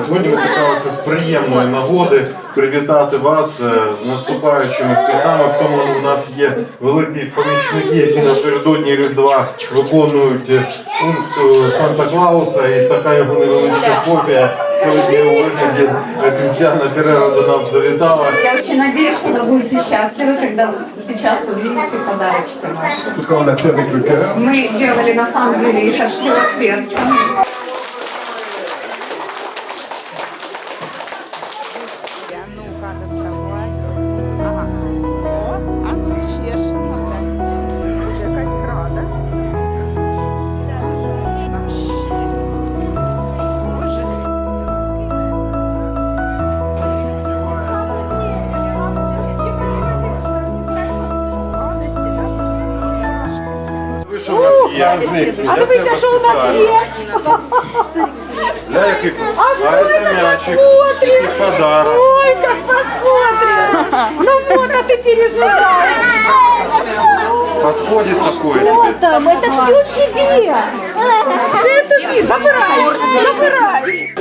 Сьогодні ми зібралися з приємної нагоди привітати вас е, з наступаючими святами. В тому у нас є великі помічники, які напередодні Різдва виконують е, функцію Санта Клауса, і така його невеличка копія сьогодні у вигляді е, Крістіана Керера до нас завітала. Я очень надеюсь, что вы будете счастливы, когда сейчас увидите подарочки наши. En tout cas, on l'a fait avec le cœur. Мы делали на самом деле их от всего сердца. Ви з них. А дивися, що у нас є. Для яких? А це м'ячик, такий подарок. Ой, как посмотрим. Ну вот, а ты переживаешь. Подходит такой тебе. Там, это все тебе. Все тобі. Забирай, забирай.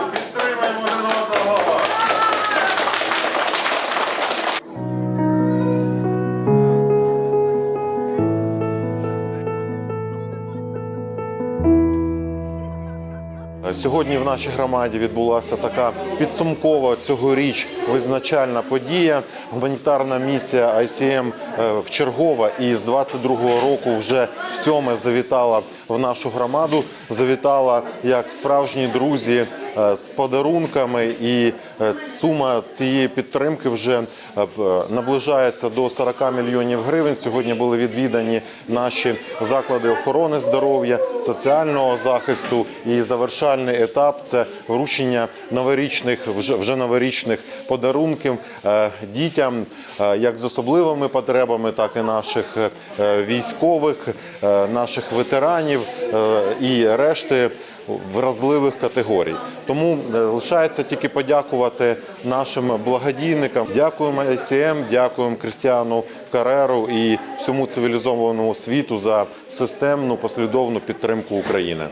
Сьогодні в нашій громаді відбулася така підсумкова цьогоріч визначальна подія. Гуманітарна місія ICM е, вчергова і з 22-го року вже всьоме завітала в нашу громаду. Завітала як справжні друзі е, з подарунками, і е, сума цієї підтримки вже наближається до 40 мільйонів гривень. Сьогодні були відвідані наші заклади охорони здоров'я, соціального захисту і завершальний етап це вручення новорічних вже, вже новорічних подарунків е, дітям, е, як з особливими потребами, так і наших е, військових, наших ветеранів і решти вразливих категорій. Тому лишається тільки подякувати нашим благодійникам. Дякуємо ICM, дякуємо Крістіану Кареру і всьому цивілізованому світу за системну послідовну підтримку України.